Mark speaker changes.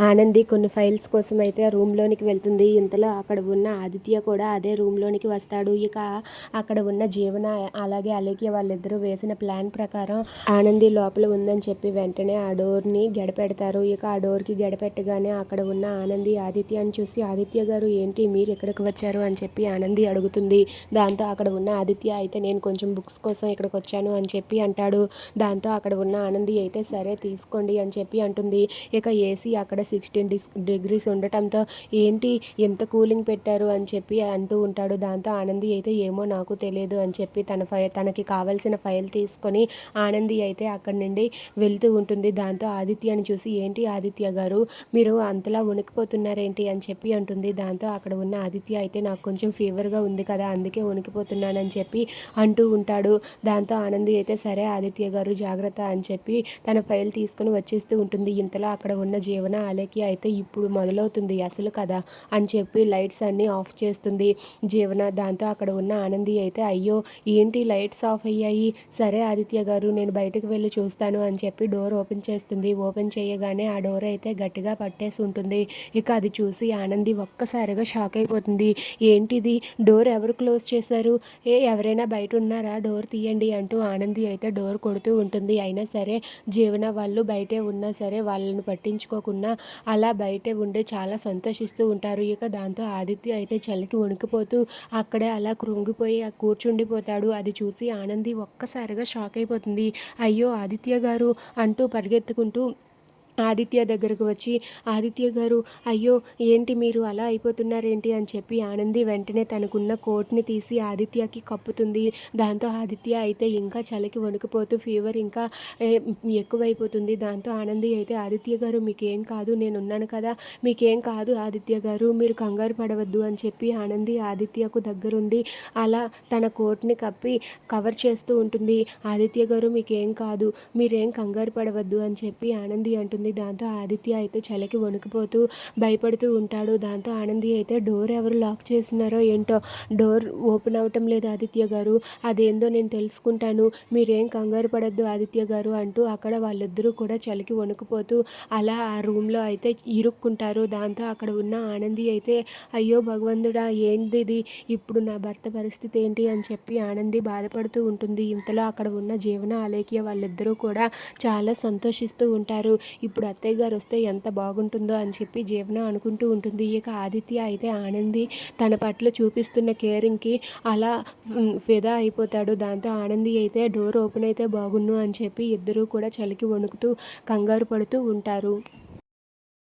Speaker 1: ఆనంది కొన్ని ఫైల్స్ కోసం అయితే ఆ రూమ్లోనికి వెళ్తుంది. ఇంతలో అక్కడ ఉన్న ఆదిత్య కూడా అదే రూమ్లోనికి వస్తాడు. ఇక అక్కడ ఉన్న జీవన అలాగే అలేఖ్య వాళ్ళిద్దరూ వేసిన ప్లాన్ ప్రకారం ఆనంది లోపల ఉందని చెప్పి వెంటనే ఆ డోర్ని గడపెడతారు. ఇక ఆ డోర్కి గడపెట్టగానే అక్కడ ఉన్న ఆనంది ఆదిత్యని చూసి ఆదిత్య గారు ఏంటి మీరు ఎక్కడికి వచ్చారు? అని చెప్పి ఆనంది అడుగుతుంది. దాంతో అక్కడ ఉన్న ఆదిత్య అయితే నేను కొంచెం బుక్స్ కోసం ఇక్కడికి వచ్చాను అని చెప్పి అంటాడు. దాంతో అక్కడ ఉన్న ఆనంది అయితే సరే తీసుకోండి అని చెప్పి అంటుంది. ఇక ఏసీ అక్కడ సిక్స్టీన్ డిస్ డిగ్రీస్ ఉండటంతో ఏంటి ఎంత కూలింగ్ పెట్టారు అని చెప్పి అంటూ ఉంటాడు. దాంతో ఆనంది అయితే ఏమో నాకు తెలియదు అని చెప్పి తన ఫై తనకి కావాల్సిన ఫైల్ తీసుకొని ఆనంది అయితే అక్కడి నుండి వెళ్తూ ఉంటుంది. దాంతో ఆదిత్యని చూసి ఏంటి ఆదిత్య గారు మీరు అంతలా ఉనికిపోతున్నారేంటి అని చెప్పి అంటుంది. దాంతో అక్కడ ఉన్న ఆదిత్య అయితే నాకు కొంచెం ఫీవర్గా ఉంది కదా అందుకే ఉనికిపోతున్నానని చెప్పి అంటూ ఉంటాడు. దాంతో ఆనంది అయితే సరే ఆదిత్య గారు జాగ్రత్త అని చెప్పి తన ఫైల్ తీసుకొని వచ్చేస్తూ ఉంటుంది. ఇంతలో అక్కడ ఉన్న జీవన అలేఖ్య అయితే ఇప్పుడు మొదలవుతుంది. అసలు కదా అని చెప్పి లైట్స్ అన్నీ ఆఫ్ చేస్తుంది. జీవన దాంతో అక్కడ ఉన్న ఆనంది అయితే అయ్యో ఏంటి లైట్స్ ఆఫ్ అయ్యాయి? సరే ఆదిత్య గారు నేను బయటకు వెళ్ళి చూస్తాను అని చెప్పి డోర్ ఓపెన్ చేస్తుంది. ఓపెన్ చేయగానే ఆ డోర్ అయితే గట్టిగా పట్టేసి ఉంటుంది. ఇక అది చూసి ఆనంది ఒక్కసారిగా షాక్ అయిపోతుంది. ఏంటిది? డోర్ ఎవరు క్లోజ్ చేశారు? ఏ ఎవరైనా బయట ఉన్నారా? డోర్ తీయండి అంటూ ఆనంది అయితే డోర్ కొడుతూ ఉంటుంది. అయినా సరే జీవన వాళ్ళు బయటే ఉన్నా సరే వాళ్ళని పట్టించుకోకుండా అలా బయటే ఉండే చాలా సంతోషిస్తూ ఉంటారు. ఇక దాంతో ఆదిత్య అయితే చలికి వణికిపోతూ అక్కడే అలా కృంగిపోయి కూర్చుండిపోతాడు. అది చూసి ఆనంది ఒక్కసారిగా షాక్ అయిపోతుంది. అయ్యో ఆదిత్య గారు అంటూ పరిగెత్తుకుంటూ ఆదిత్య దగ్గరకు వచ్చి ఆదిత్య గారు అయ్యో ఏంటి మీరు అలా అయిపోతున్నారేంటి? అని చెప్పి ఆనంది వెంటనే తనకున్న కోట్ని తీసి ఆదిత్యకి కప్పుతుంది. దాంతో ఆదిత్య అయితే ఇంకా చలికి వణుకుపోతూ ఫీవర్ ఇంకా ఎక్కువైపోతుంది. దాంతో ఆనంది అయితే ఆదిత్య గారు మీకేం కాదు నేను ఉన్నాను కదా మీకేం కాదు ఆదిత్య గారు మీరు కంగారు పడవద్దు అని చెప్పి ఆనంది ఆదిత్యకు దగ్గరుండి అలా తన కోట్ని కప్పి కవర్ చేస్తూ ఉంటుంది. ఆదిత్య గారు మీకేం కాదు మీరేం కంగారు పడవద్దు అని చెప్పి ఆనంది అంటుంది. దాంతో ఆదిత్య అయితే చలికి వణికిపోతూ భయపడుతూ ఉంటాడు. దాంతో ఆనంది అయితే డోర్ ఎవరు లాక్ చేసినారో ఏంటో డోర్ ఓపెన్ అవటం లేదు ఆదిత్య గారు. అదేందో నేను తెలుసుకుంటాను. మీరేం కంగారు పడద్దు ఆదిత్య గారు అంటూ అక్కడ వాళ్ళిద్దరూ కూడా చలికి వణుకుపోతూ అలా ఆ రూమ్లో అయితే ఇరుక్కుంటారు. దాంతో అక్కడ ఉన్న ఆనంది అయితే అయ్యో భగవంతుడా ఏంటిది? ఇప్పుడు నా భర్త పరిస్థితి ఏంటి? అని చెప్పి ఆనంది బాధపడుతూ ఉంటుంది. ఇంతలో అక్కడ ఉన్న జీవన ఆలేఖ్య వాళ్ళిద్దరూ కూడా చాలా సంతోషిస్తూ ఉంటారు. ఇప్పుడు అత్తయ్య గారు వస్తే ఎంత బాగుంటుందో అని చెప్పి జీవన అనుకుంటూ ఉంటుంది. ఇక ఆదిత్య అయితే ఆనంది తన పట్ల చూపిస్తున్న కేరింగ్కి అలా ఫిదా అయిపోతాడు. దాంతో ఆనంది అయితే డోర్ ఓపెన్ అయితే బాగుండు అని చెప్పి ఇద్దరూ కూడా చలికి వణుకుతూ కంగారు పడుతూ ఉంటారు.